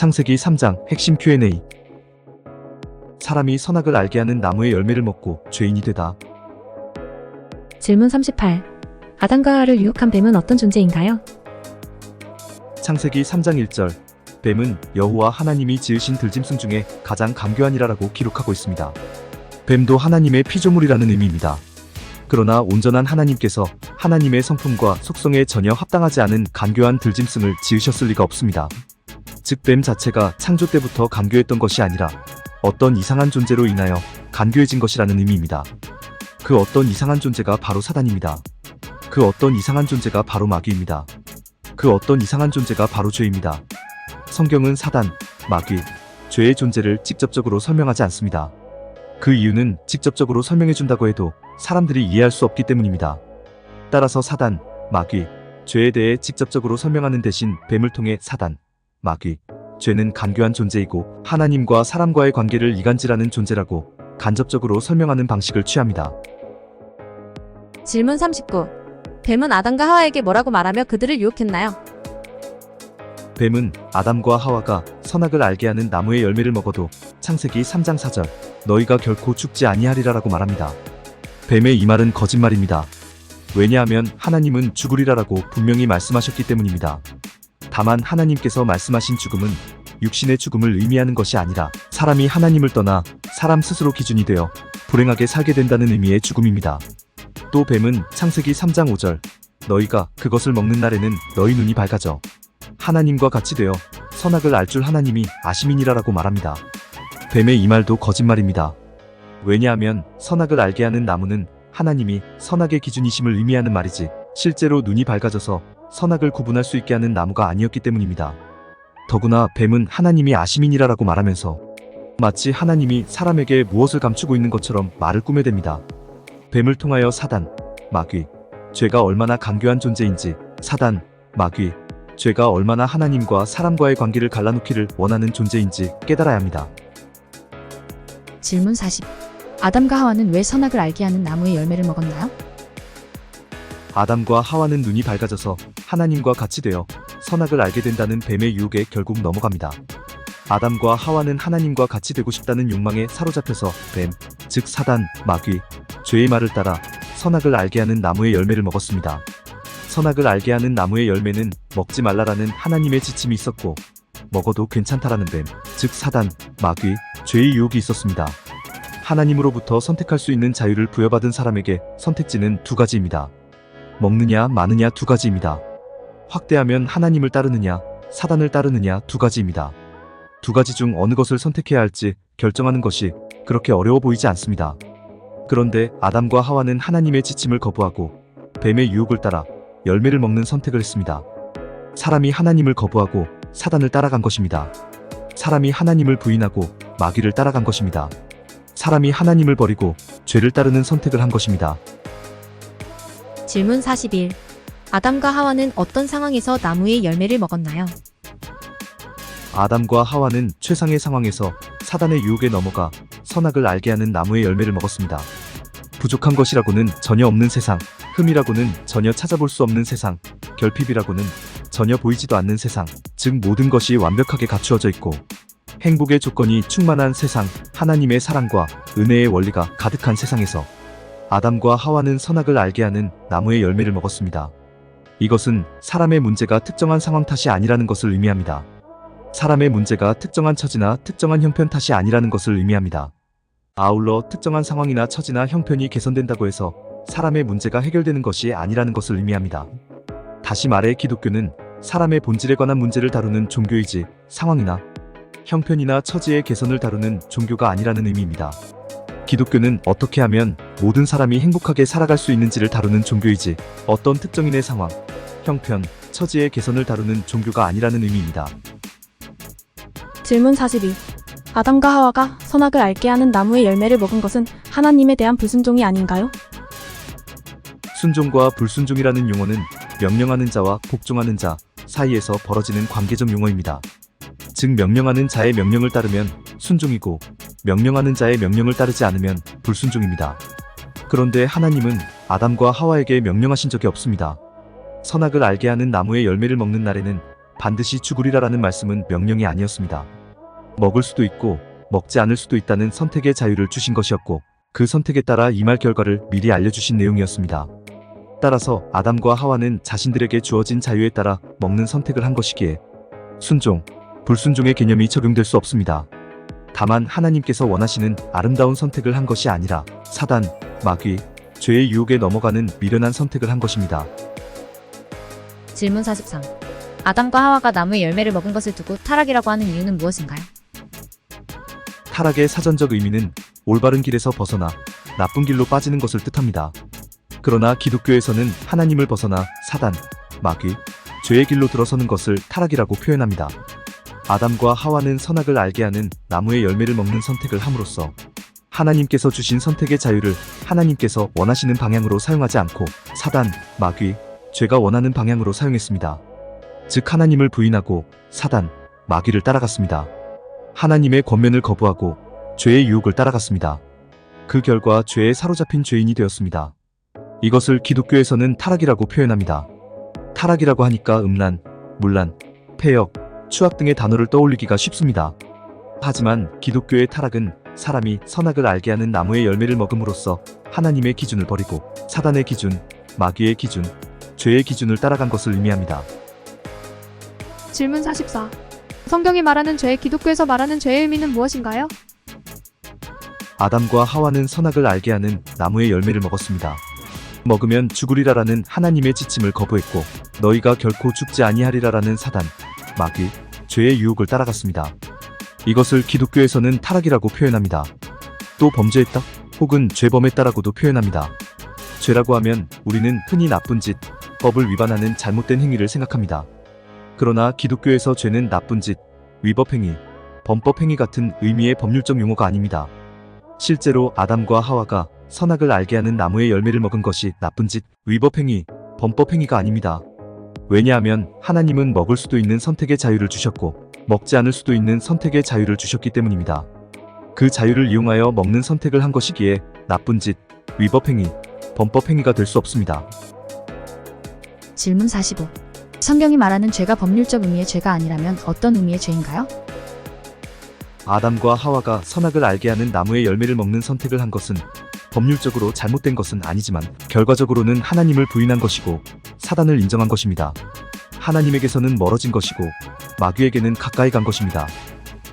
창세기 3장 핵심 Q&A 사람이 선악을 알게 하는 나무의 열매를 먹고 죄인이 되다. 질문 38. 아담과 하와를 유혹한 뱀은 어떤 존재인가요? 창세기 3장 1절 뱀은 여호와 하나님이 지으신 들짐승 중에 가장 강교한 이라라고 기록하고 있습니다. 뱀도 하나님의 피조물이라는 의미입니다. 그러나 온전한 하나님께서 하나님의 성품과 속성에 전혀 합당하지 않은 간교한 들짐승을 지으셨을 리가 없습니다. 즉 뱀 자체가 창조 때부터 간교했던 것이 아니라 어떤 이상한 존재로 인하여 간교해진 것이라는 의미입니다. 그 어떤 이상한 존재가 바로 사단입니다. 그 어떤 이상한 존재가 바로 마귀입니다. 그 어떤 이상한 존재가 바로 죄입니다. 성경은 사단, 마귀, 죄의 존재를 직접적으로 설명하지 않습니다. 그 이유는 직접적으로 설명해준다고 해도 사람들이 이해할 수 없기 때문입니다. 따라서 사단, 마귀, 죄에 대해 직접적으로 설명하는 대신 뱀을 통해 사단, 마귀, 죄는 간교한 존재이고 하나님과 사람과의 관계를 이간질하는 존재라고 간접적으로 설명하는 방식을 취합니다. 질문 39. 뱀은 아담과 하와에게 뭐라고 말하며 그들을 유혹했나요? 뱀은 아담과 하와가 선악을 알게 하는 나무의 열매를 먹어도 창세기 3장 4절 너희가 결코 죽지 아니하리라라고 말합니다. 뱀의 이 말은 거짓말입니다. 왜냐하면 하나님은 죽으리라라고 분명히 말씀하셨기 때문입니다. 다만 하나님께서 말씀하신 죽음은 육신의 죽음을 의미하는 것이 아니라 사람이 하나님을 떠나 사람 스스로 기준이 되어 불행하게 살게 된다는 의미의 죽음입니다. 또 뱀은 창세기 3장 5절 너희가 그것을 먹는 날에는 너희 눈이 밝아져 하나님과 같이 되어 선악을 알 줄 하나님이 아시민이라라고 말합니다. 뱀의 이 말도 거짓말입니다. 왜냐하면 선악을 알게 하는 나무는 하나님이 선악의 기준이심을 의미하는 말이지 실제로 눈이 밝아져서 선악을 구분할 수 있게 하는 나무가 아니었기 때문입니다. 더구나 뱀은 하나님이 아시민이라라고 말하면서 마치 하나님이 사람에게 무엇을 감추고 있는 것처럼 말을 꾸며댑니다. 뱀을 통하여 사단, 마귀, 죄가 얼마나 강교한 존재인지 사단, 마귀, 죄가 얼마나 하나님과 사람과의 관계를 갈라놓기를 원하는 존재인지 깨달아야 합니다. 질문 40. 아담과 하와는 왜 선악을 알게 하는 나무의 열매를 먹었나요? 아담과 하와는 눈이 밝아져서 하나님과 같이 되어 선악을 알게 된다는 뱀의 유혹에 결국 넘어갑니다. 아담과 하와는 하나님과 같이 되고 싶다는 욕망에 사로잡혀서 뱀, 즉 사단, 마귀, 죄의 말을 따라 선악을 알게 하는 나무의 열매를 먹었습니다. 선악을 알게 하는 나무의 열매는 먹지 말라라는 하나님의 지침이 있었고 먹어도 괜찮다라는 뱀, 즉 사단, 마귀, 죄의 유혹이 있었습니다. 하나님으로부터 선택할 수 있는 자유를 부여받은 사람에게 선택지는 두 가지입니다. 먹느냐 마느냐 두 가지입니다. 확대하면 하나님을 따르느냐 사단을 따르느냐 두 가지입니다. 두 가지 중 어느 것을 선택해야 할지 결정하는 것이 그렇게 어려워 보이지 않습니다. 그런데 아담과 하와는 하나님의 지침을 거부하고 뱀의 유혹을 따라 열매를 먹는 선택을 했습니다. 사람이 하나님을 거부하고 사단을 따라간 것입니다. 사람이 하나님을 부인하고 마귀를 따라간 것입니다. 사람이 하나님을 버리고 죄를 따르는 선택을 한 것입니다. 질문 41. 아담과 하와는 어떤 상황에서 나무의 열매를 먹었나요? 아담과 하와는 최상의 상황에서 사단의 유혹에 넘어가 선악을 알게 하는 나무의 열매를 먹었습니다. 부족한 것이라고는 전혀 없는 세상, 흠이라고는 전혀 찾아볼 수 없는 세상, 결핍이라고는 전혀 보이지도 않는 세상, 즉 모든 것이 완벽하게 갖추어져 있고 행복의 조건이 충만한 세상, 하나님의 사랑과 은혜의 원리가 가득한 세상에서 아담과 하와는 선악을 알게 하는 나무의 열매를 먹었습니다. 이것은 사람의 문제가 특정한 상황 탓이 아니라는 것을 의미합니다. 사람의 문제가 특정한 처지나 특정한 형편 탓이 아니라는 것을 의미합니다. 아울러 특정한 상황이나 처지나 형편이 개선된다고 해서 사람의 문제가 해결되는 것이 아니라는 것을 의미합니다. 다시 말해 기독교는 사람의 본질에 관한 문제를 다루는 종교이지 상황이나 형편이나 처지의 개선을 다루는 종교가 아니라는 의미입니다. 기독교는 어떻게 하면 모든 사람이 행복하게 살아갈 수 있는지를 다루는 종교이지 어떤 특정인의 상황, 형편, 처지의 개선을 다루는 종교가 아니라는 의미입니다. 질문 42. 아담과 하와가 선악을 알게 하는 나무의 열매를 먹은 것은 하나님에 대한 불순종이 아닌가요? 순종과 불순종이라는 용어는 명령하는 자와 복종하는 자 사이에서 벌어지는 관계적 용어입니다. 즉 명령하는 자의 명령을 따르면 순종이고 명령하는 자의 명령을 따르지 않으면 불순종입니다. 그런데 하나님은 아담과 하와에게 명령하신 적이 없습니다. 선악을 알게 하는 나무의 열매를 먹는 날에는 반드시 죽으리라라는 말씀은 명령이 아니었습니다. 먹을 수도 있고 먹지 않을 수도 있다는 선택의 자유를 주신 것이었고 그 선택에 따라 이말 결과를 미리 알려주신 내용이었습니다. 따라서 아담과 하와는 자신들에게 주어진 자유에 따라 먹는 선택을 한 것이기에 순종, 불순종의 개념이 적용될 수 없습니다. 다만 하나님께서 원하시는 아름다운 선택을 한 것이 아니라 사단, 마귀, 죄의 유혹에 넘어가는 미련한 선택을 한 것입니다. 질문 43. 아담과 하와가 나무의 열매를 먹은 것을 두고 타락이라고 하는 이유는 무엇인가요? 타락의 사전적 의미는 올바른 길에서 벗어나 나쁜 길로 빠지는 것을 뜻합니다. 그러나 기독교에서는 하나님을 벗어나 사단, 마귀, 죄의 길로 들어서는 것을 타락이라고 표현합니다. 아담과 하와는 선악을 알게 하는 나무의 열매를 먹는 선택을 함으로써 하나님께서 주신 선택의 자유를 하나님께서 원하시는 방향으로 사용하지 않고 사단, 마귀, 죄가 원하는 방향으로 사용했습니다. 즉 하나님을 부인하고 사단, 마귀를 따라갔습니다. 하나님의 권면을 거부하고 죄의 유혹을 따라갔습니다. 그 결과 죄에 사로잡힌 죄인이 되었습니다. 이것을 기독교에서는 타락이라고 표현합니다. 타락이라고 하니까 음란, 문란, 폐역, 추악 등의 단어를 떠올리기가 쉽습니다. 하지만 기독교의 타락은 사람이 선악을 알게 하는 나무의 열매를 먹음으로써 하나님의 기준을 버리고 사단의 기준, 마귀의 기준, 죄의 기준을 따라간 것을 의미합니다. 질문 44. 성경이 말하는 죄, 기독교에서 말하는 죄의 의미는 무엇인가요? 아담과 하와는 선악을 알게 하는 나무의 열매를 먹었습니다. 먹으면 죽으리라라는 하나님의 지침을 거부했고 너희가 결코 죽지 아니하리라라는 사단, 마귀, 죄의 유혹을 따라갔습니다. 이것을 기독교에서는 타락이라고 표현합니다. 또 범죄했다 혹은 죄범했다라고도 표현합니다. 죄라고 하면 우리는 흔히 나쁜 짓, 법을 위반하는 잘못된 행위를 생각합니다. 그러나 기독교에서 죄는 나쁜 짓, 위법행위, 범법행위 같은 의미의 법률적 용어가 아닙니다. 실제로 아담과 하와가 선악을 알게 하는 나무의 열매를 먹은 것이 나쁜 짓, 위법행위, 범법행위가 아닙니다. 왜냐하면 하나님은 먹을 수도 있는 선택의 자유를 주셨고, 먹지 않을 수도 있는 선택의 자유를 주셨기 때문입니다. 그 자유를 이용하여 먹는 선택을 한 것이기에 나쁜 짓, 위법행위, 범법행위가 될 수 없습니다. 질문 45. 성경이 말하는 죄가 법률적 의미의 죄가 아니라면 어떤 의미의 죄인가요? 아담과 하와가 선악을 알게 하는 나무의 열매를 먹는 선택을 한 것은 법률적으로 잘못된 것은 아니지만 결과적으로는 하나님을 부인한 것이고 사단을 인정한 것입니다. 하나님에게서는 멀어진 것이고 마귀에게는 가까이 간 것입니다.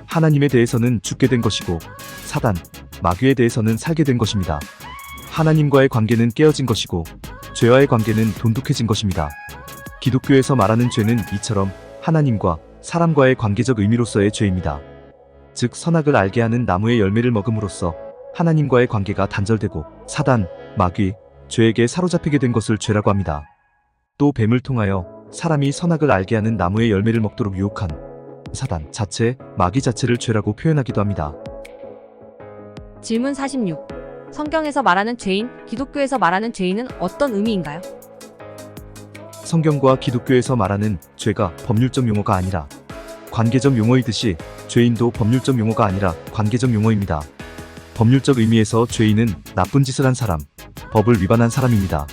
하나님에 대해서는 죽게 된 것이고 사단, 마귀에 대해서는 살게 된 것입니다. 하나님과의 관계는 깨어진 것이고 죄와의 관계는 돈독해진 것입니다. 기독교에서 말하는 죄는 이처럼 하나님과 사람과의 관계적 의미로서의 죄입니다. 즉 선악을 알게 하는 나무의 열매를 먹음으로써 하나님과의 관계가 단절되고 사단, 마귀, 죄에게 사로잡히게 된 것을 죄라고 합니다. 또 뱀을 통하여 사람이 선악을 알게 하는 나무의 열매를 먹도록 유혹한 사단 자체, 마귀 자체를 죄라고 표현하기도 합니다. 질문 46. 성경에서 말하는 죄인, 기독교에서 말하는 죄인은 어떤 의미인가요? 성경과 기독교에서 말하는 죄가 법률적 용어가 아니라 관계적 용어이듯이 죄인도 법률적 용어가 아니라 관계적 용어입니다. 법률적 의미에서 죄인은 나쁜 짓을 한 사람, 법을 위반한 사람입니다.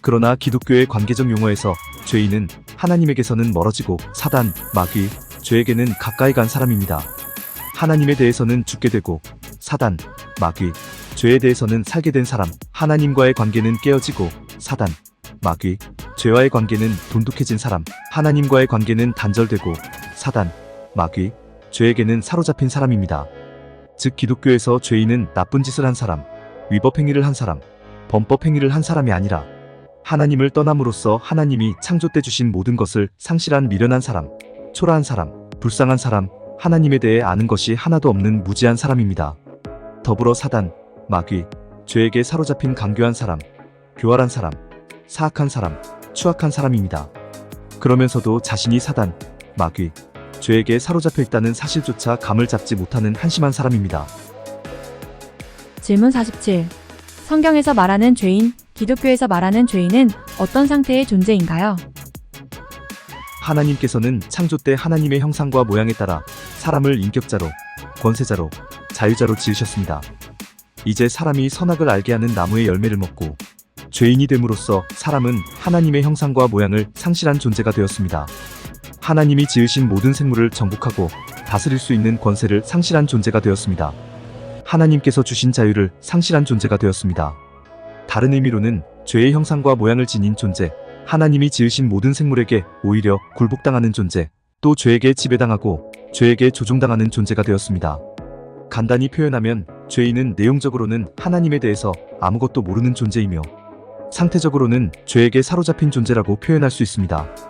그러나 기독교의 관계적 용어에서 죄인은 하나님에게서는 멀어지고 사단, 마귀, 죄에게는 가까이 간 사람입니다. 하나님에 대해서는 죽게 되고 사단, 마귀, 죄에 대해서는 살게 된 사람, 하나님과의 관계는 깨어지고 사단, 마귀, 죄와의 관계는 돈독해진 사람, 하나님과의 관계는 단절되고 사단, 마귀, 죄에게는 사로잡힌 사람입니다. 즉 기독교에서 죄인은 나쁜 짓을 한 사람, 위법행위를 한 사람, 범법행위를 한 사람이 아니라 하나님을 떠남으로써 하나님이 창조 때 주신 모든 것을 상실한 미련한 사람, 초라한 사람, 불쌍한 사람, 하나님에 대해 아는 것이 하나도 없는 무지한 사람입니다. 더불어 사단, 마귀, 죄에게 사로잡힌 강교한 사람, 교활한 사람, 사악한 사람, 추악한 사람입니다. 그러면서도 자신이 사단, 마귀, 죄에게 사로잡혀 있다는 사실조차 감을 잡지 못하는 한심한 사람입니다. 질문 47. 성경에서 말하는 죄인, 기독교에서 말하는 죄인은 어떤 상태의 존재인가요? 하나님께서는 창조 때 하나님의 형상과 모양에 따라 사람을 인격자로, 권세자로, 자유자로 지으셨습니다. 이제 사람이 선악을 알게 하는 나무의 열매를 먹고 죄인이 됨으로써 사람은 하나님의 형상과 모양을 상실한 존재가 되었습니다. 하나님이 지으신 모든 생물을 정복하고 다스릴 수 있는 권세를 상실한 존재가 되었습니다. 하나님께서 주신 자유를 상실한 존재가 되었습니다. 다른 의미로는 죄의 형상과 모양을 지닌 존재, 하나님이 지으신 모든 생물에게 오히려 굴복당하는 존재, 또 죄에게 지배당하고 죄에게 조종당하는 존재가 되었습니다. 간단히 표현하면 죄인은 내용적으로는 하나님에 대해서 아무것도 모르는 존재이며 상태적으로는 죄에게 사로잡힌 존재라고 표현할 수 있습니다.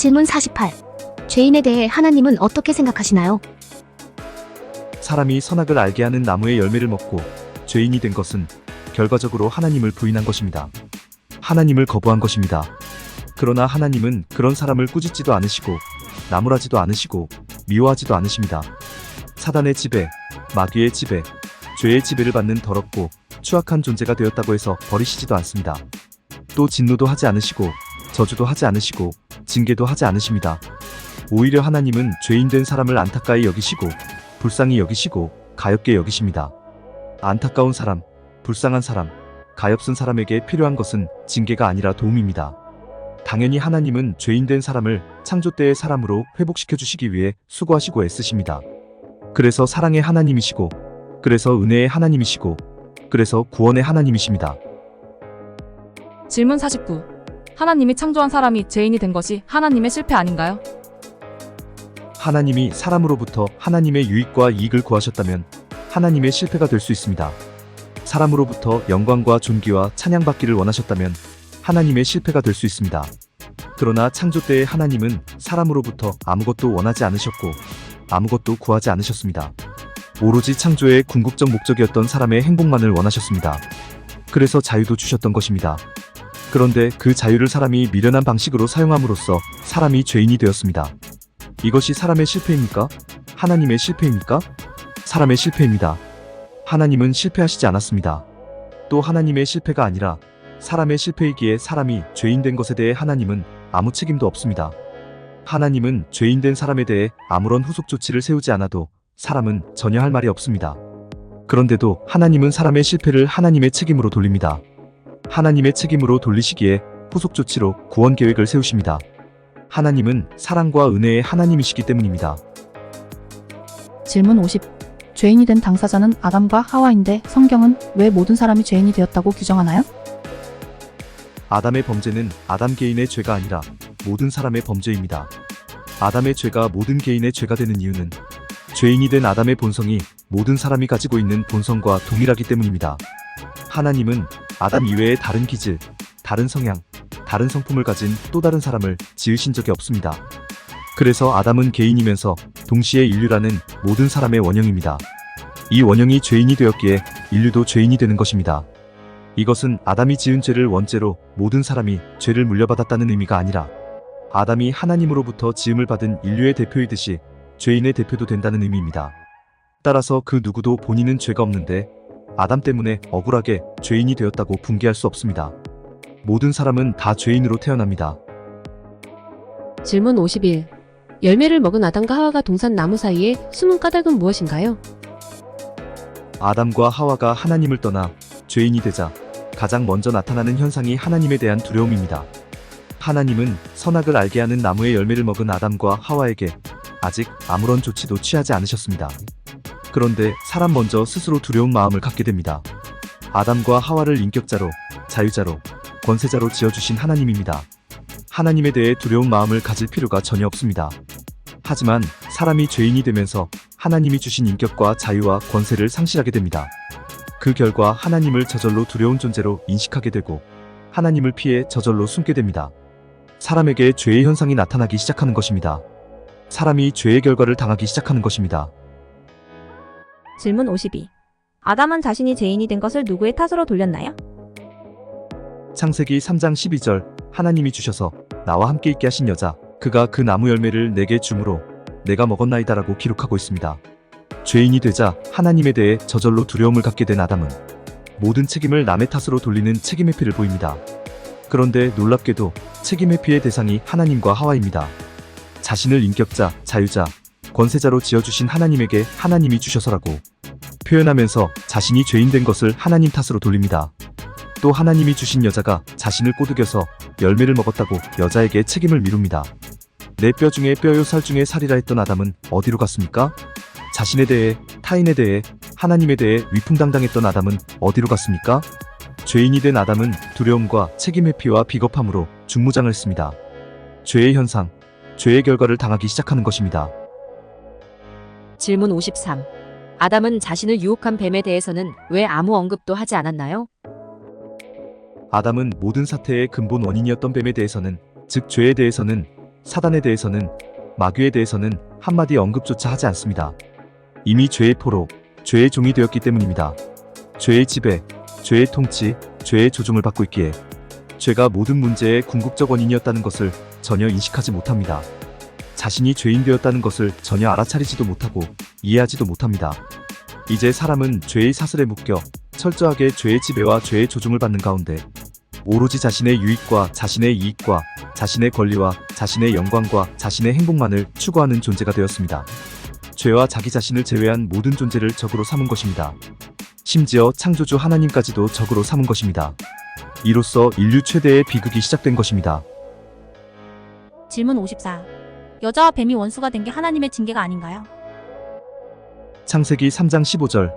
질문 48. 죄인에 대해 하나님은 어떻게 생각하시나요? 사람이 선악을 알게 하는 나무의 열매를 먹고 죄인이 된 것은 결과적으로 하나님을 부인한 것입니다. 하나님을 거부한 것입니다. 그러나 하나님은 그런 사람을 꾸짖지도 않으시고 나무라지도 않으시고 미워하지도 않으십니다. 사단의 지배, 마귀의 지배, 죄의 지배를 받는 더럽고 추악한 존재가 되었다고 해서 버리시지도 않습니다. 또 진노도 하지 않으시고 저주도 하지 않으시고 징계도 하지 않으십니다. 오히려 하나님은 죄인된 사람을 안타까이 여기시고 불쌍히 여기시고 가엾게 여기십니다. 안타까운 사람, 불쌍한 사람, 가엾은 사람에게 필요한 것은 징계가 아니라 도움입니다. 당연히 하나님은 죄인된 사람을 창조 때의 사람으로 회복시켜 주시기 위해 수고하시고 애쓰십니다. 그래서 사랑의 하나님이시고, 그래서 은혜의 하나님이시고, 그래서 구원의 하나님이십니다. 질문 49. 하나님이 창조한 사람이 죄인이 된 것이 하나님의 실패 아닌가요? 하나님이 사람으로부터 하나님의 유익과 이익을 구하셨다면 하나님의 실패가 될 수 있습니다. 사람으로부터 영광과 존귀와 찬양받기를 원하셨다면 하나님의 실패가 될 수 있습니다. 그러나 창조 때의 하나님은 사람으로부터 아무것도 원하지 않으셨고 아무것도 구하지 않으셨습니다. 오로지 창조의 궁극적 목적이었던 사람의 행복만을 원하셨습니다. 그래서 자유도 주셨던 것입니다. 그런데 그 자유를 사람이 미련한 방식으로 사용함으로써 사람이 죄인이 되었습니다. 이것이 사람의 실패입니까? 하나님의 실패입니까? 사람의 실패입니다. 하나님은 실패하시지 않았습니다. 또 하나님의 실패가 아니라 사람의 실패이기에 사람이 죄인된 것에 대해 하나님은 아무 책임도 없습니다. 하나님은 죄인된 사람에 대해 아무런 후속 조치를 세우지 않아도 사람은 전혀 할 말이 없습니다. 그런데도 하나님은 사람의 실패를 하나님의 책임으로 돌립니다. 하나님의 책임으로 돌리시기에 후속 조치로 구원 계획을 세우십니다. 하나님은 사랑과 은혜의 하나님이시기 때문입니다. 질문 50. 죄인이 된 당사자는 아담과 하와인데 성경은 왜 모든 사람이 죄인이 되었다고 규정하나요? 아담의 범죄는 아담 개인의 죄가 아니라 모든 사람의 범죄입니다. 아담의 죄가 모든 개인의 죄가 되는 이유는 죄인이 된 아담의 본성이 모든 사람이 가지고 있는 본성과 동일하기 때문입니다. 하나님은 아담 이외의 다른 기질, 다른 성향, 다른 성품을 가진 또 다른 사람을 지으신 적이 없습니다. 그래서 아담은 개인이면서 동시에 인류라는 모든 사람의 원형입니다. 이 원형이 죄인이 되었기에 인류도 죄인이 되는 것입니다. 이것은 아담이 지은 죄를 원죄로 모든 사람이 죄를 물려받았다는 의미가 아니라 아담이 하나님으로부터 지음을 받은 인류의 대표이듯이 죄인의 대표도 된다는 의미입니다. 따라서 그 누구도 본인은 죄가 없는데 아담 때문에 억울하게 죄인이 되었다고 분개할 수 없습니다. 모든 사람은 다 죄인으로 태어납니다. 질문 51. 열매를 먹은 아담과 하와가 동산 나무 사이에 숨은 까닭은 무엇인가요? 아담과 하와가 하나님을 떠나 죄인이 되자 가장 먼저 나타나는 현상이 하나님에 대한 두려움입니다. 하나님은 선악을 알게 하는 나무의 열매를 먹은 아담과 하와에게 아직 아무런 조치도 취하지 않으셨습니다. 그런데 사람 먼저 스스로 두려운 마음을 갖게 됩니다. 아담과 하와를 인격자로, 자유자로, 권세자로 지어주신 하나님입니다. 하나님에 대해 두려운 마음을 가질 필요가 전혀 없습니다. 하지만 사람이 죄인이 되면서 하나님이 주신 인격과 자유와 권세를 상실하게 됩니다. 그 결과 하나님을 저절로 두려운 존재로 인식하게 되고 하나님을 피해 저절로 숨게 됩니다. 사람에게 죄의 현상이 나타나기 시작하는 것입니다. 사람이 죄의 결과를 당하기 시작하는 것입니다. 질문 52. 아담은 자신이 죄인이 된 것을 누구의 탓으로 돌렸나요? 창세기 3장 12절 하나님이 주셔서 나와 함께 있게 하신 여자 그가 그 나무 열매를 내게 주므로 내가 먹었나이다라고 기록하고 있습니다. 죄인이 되자 하나님에 대해 저절로 두려움을 갖게 된 아담은 모든 책임을 남의 탓으로 돌리는 책임 회피를 보입니다. 그런데 놀랍게도 책임 회피의 대상이 하나님과 하와입니다. 자신을 인격자, 자유자, 권세자로 지어주신 하나님에게 하나님이 주셔서라고 표현하면서 자신이 죄인 된 것을 하나님 탓으로 돌립니다. 또 하나님이 주신 여자가 자신을 꼬드겨서 열매를 먹었다고 여자에게 책임을 미룹니다. 내 뼈 중에 뼈요 살 중에 살이라 했던 아담은 어디로 갔습니까? 자신에 대해, 타인에 대해, 하나님에 대해 위풍당당했던 아담은 어디로 갔습니까? 죄인이 된 아담은 두려움과 책임 회피와 비겁함으로 중무장을 했습니다. 죄의 현상, 죄의 결과를 당하기 시작하는 것입니다. 질문 53. 아담은 자신을 유혹한 뱀에 대해서는 왜 아무 언급도 하지 않았나요? 아담은 모든 사태의 근본 원인이었던 뱀에 대해서는, 즉 죄에 대해서는, 사단에 대해서는, 마귀에 대해서는 한마디 언급조차 하지 않습니다. 이미 죄의 포로, 죄의 종이 되었기 때문입니다. 죄의 지배, 죄의 통치, 죄의 조종을 받고 있기에 죄가 모든 문제의 궁극적 원인이었다는 것을 전혀 인식하지 못합니다. 자신이 죄인 되었다는 것을 전혀 알아차리지도 못하고 이해하지도 못합니다. 이제 사람은 죄의 사슬에 묶여 철저하게 죄의 지배와 죄의 조종을 받는 가운데 오로지 자신의 유익과 자신의 이익과 자신의 권리와 자신의 영광과 자신의 행복만을 추구하는 존재가 되었습니다. 죄와 자기 자신을 제외한 모든 존재를 적으로 삼은 것입니다. 심지어 창조주 하나님까지도 적으로 삼은 것입니다. 이로써 인류 최대의 비극이 시작된 것입니다. 질문 54. 여자와 뱀이 원수가 된 게 하나님의 징계가 아닌가요? 창세기 3장 15절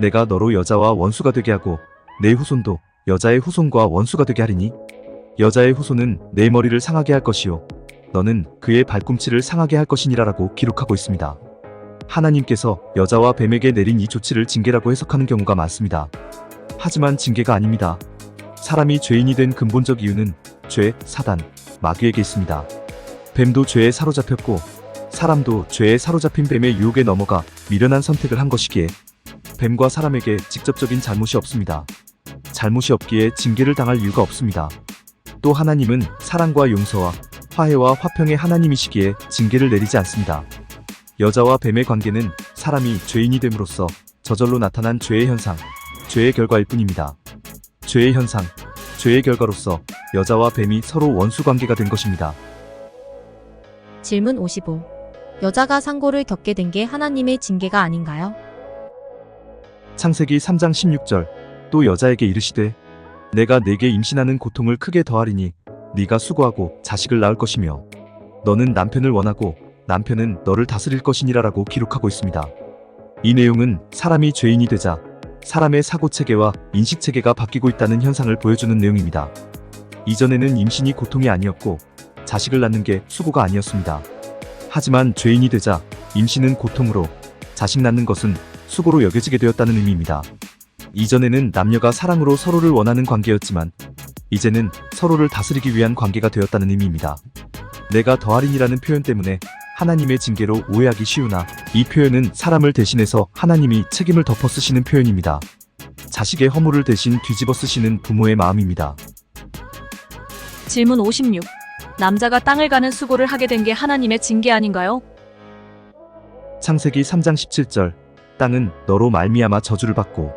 내가 너로 여자와 원수가 되게 하고 내 후손도 여자의 후손과 원수가 되게 하리니 여자의 후손은 내 머리를 상하게 할 것이요 너는 그의 발꿈치를 상하게 할 것이니라라고 기록하고 있습니다. 하나님께서 여자와 뱀에게 내린 이 조치를 징계라고 해석하는 경우가 많습니다. 하지만 징계가 아닙니다. 사람이 죄인이 된 근본적 이유는 죄, 사단, 마귀에게 있습니다. 뱀도 죄에 사로잡혔고 사람도 죄에 사로잡힌 뱀의 유혹에 넘어가 미련한 선택을 한 것이기에 뱀과 사람에게 직접적인 잘못이 없습니다. 잘못이 없기에 징계를 당할 이유가 없습니다. 또 하나님은 사랑과 용서와 화해와 화평의 하나님이시기에 징계를 내리지 않습니다. 여자와 뱀의 관계는 사람이 죄인이 됨으로써 저절로 나타난 죄의 현상, 죄의 결과일 뿐입니다. 죄의 현상, 죄의 결과로서 여자와 뱀이 서로 원수 관계가 된 것입니다. 질문 55. 여자가 상고를 겪게 된 게 하나님의 징계가 아닌가요? 창세기 3장 16절 또 여자에게 이르시되 내가 내게 임신하는 고통을 크게 더하리니 네가 수고하고 자식을 낳을 것이며 너는 남편을 원하고 남편은 너를 다스릴 것이니라라고 기록하고 있습니다. 이 내용은 사람이 죄인이 되자 사람의 사고 체계와 인식 체계가 바뀌고 있다는 현상을 보여주는 내용입니다. 이전에는 임신이 고통이 아니었고 자식을 낳는 게 수고가 아니었습니다. 하지만 죄인이 되자 임신은 고통으로 자식 낳는 것은 수고로 여겨지게 되었다는 의미입니다. 이전에는 남녀가 사랑으로 서로를 원하는 관계였지만 이제는 서로를 다스리기 위한 관계가 되었다는 의미입니다. 내가 더할인이라는 표현 때문에 하나님의 징계로 오해하기 쉬우나 이 표현은 사람을 대신해서 하나님이 책임을 덮어 쓰시는 표현입니다. 자식의 허물을 대신 뒤집어 쓰시는 부모의 마음입니다. 질문 56. 남자가 땅을 가는 수고를 하게 된 게 하나님의 징계 아닌가요? 창세기 3장 17절 땅은 너로 말미암아 저주를 받고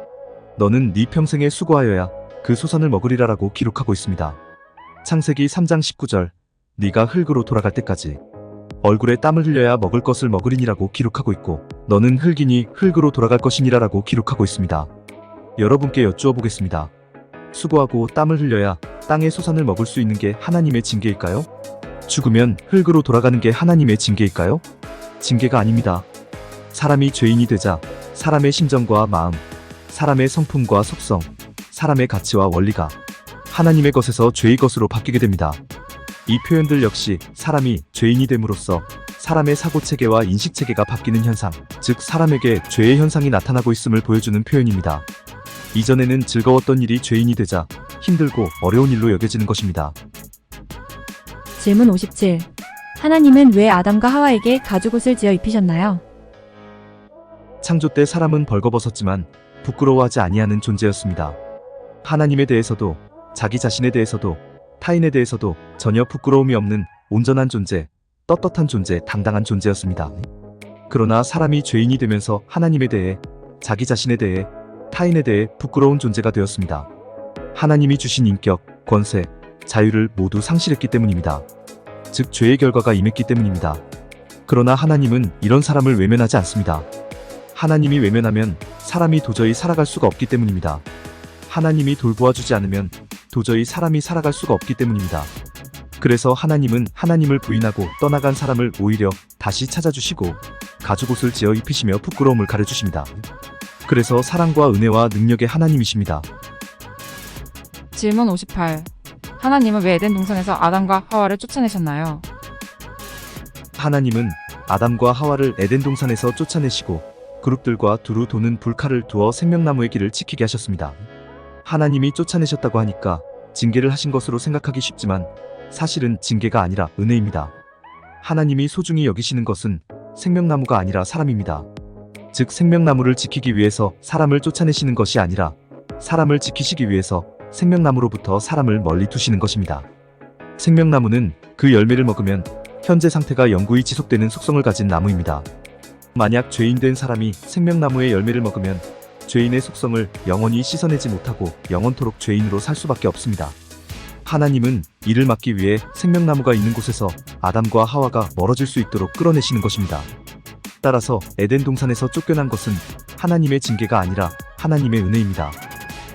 너는 네 평생에 수고하여야 그 소산을 먹으리라라고 기록하고 있습니다. 창세기 3장 19절 네가 흙으로 돌아갈 때까지 얼굴에 땀을 흘려야 먹을 것을 먹으리니라고 기록하고 있고 너는 흙이니 흙으로 돌아갈 것이니라라고 기록하고 있습니다. 여러분께 여쭈어 보겠습니다. 수고하고 땀을 흘려야 땅의 소산을 먹을 수 있는 게 하나님의 징계일까요? 죽으면 흙으로 돌아가는 게 하나님의 징계일까요? 징계가 아닙니다. 사람이 죄인이 되자 사람의 심정과 마음, 사람의 성품과 속성, 사람의 가치와 원리가 하나님의 것에서 죄의 것으로 바뀌게 됩니다. 이 표현들 역시 사람이 죄인이 됨으로써 사람의 사고 체계와 인식 체계가 바뀌는 현상, 즉 사람에게 죄의 현상이 나타나고 있음을 보여주는 표현입니다. 이전에는 즐거웠던 일이 죄인이 되자 힘들고 어려운 일로 여겨지는 것입니다. 질문 57. 하나님은 왜 아담과 하와에게 가죽옷을 지어 입히셨나요? 창조 때 사람은 벌거벗었지만 부끄러워하지 아니하는 존재였습니다. 하나님에 대해서도 자기 자신에 대해서도 타인에 대해서도 전혀 부끄러움이 없는 온전한 존재, 떳떳한 존재, 당당한 존재였습니다. 그러나 사람이 죄인이 되면서 하나님에 대해 자기 자신에 대해 타인에 대해 부끄러운 존재가 되었습니다. 하나님이 주신 인격, 권세, 자유를 모두 상실했기 때문입니다. 즉 죄의 결과가 임했기 때문입니다. 그러나 하나님은 이런 사람을 외면하지 않습니다. 하나님이 외면하면 사람이 도저히 살아갈 수가 없기 때문입니다. 하나님이 돌보아 주지 않으면 도저히 사람이 살아갈 수가 없기 때문입니다. 그래서 하나님은 하나님을 부인하고 떠나간 사람을 오히려 다시 찾아주시고 가죽옷을 지어 입히시며 부끄러움을 가려주십니다. 그래서 사랑과 은혜와 능력의 하나님이십니다. 질문 58. 하나님은 왜 에덴 동산에서 아담과 하와를 쫓아내셨나요? 하나님은 아담과 하와를 에덴 동산에서 쫓아내시고 그룹들과 두루 도는 불칼을 두어 생명나무의 길을 지키게 하셨습니다. 하나님이 쫓아내셨다고 하니까 징계를 하신 것으로 생각하기 쉽지만 사실은 징계가 아니라 은혜입니다. 하나님이 소중히 여기시는 것은 생명나무가 아니라 사람입니다. 즉 생명나무를 지키기 위해서 사람을 쫓아내시는 것이 아니라 사람을 지키시기 위해서 생명나무로부터 사람을 멀리 두시는 것입니다. 생명나무는 그 열매를 먹으면 현재 상태가 영구히 지속되는 속성을 가진 나무입니다. 만약 죄인된 사람이 생명나무의 열매를 먹으면 죄인의 속성을 영원히 씻어내지 못하고 영원토록 죄인으로 살 수밖에 없습니다. 하나님은 이를 막기 위해 생명나무가 있는 곳에서 아담과 하와가 멀어질 수 있도록 끌어내시는 것입니다. 따라서 에덴 동산에서 쫓겨난 것은 하나님의 징계가 아니라 하나님의 은혜입니다.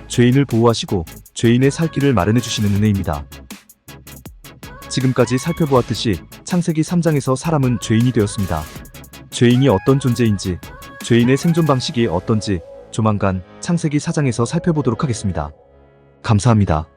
죄인을 보호하시고 죄인의 살 길을 마련해 주시는 은혜입니다. 지금까지 살펴보았듯이 창세기 3장에서 사람은 죄인이 되었습니다. 죄인이 어떤 존재인지, 죄인의 생존 방식이 어떤지 조만간 창세기 4장에서 살펴보도록 하겠습니다. 감사합니다.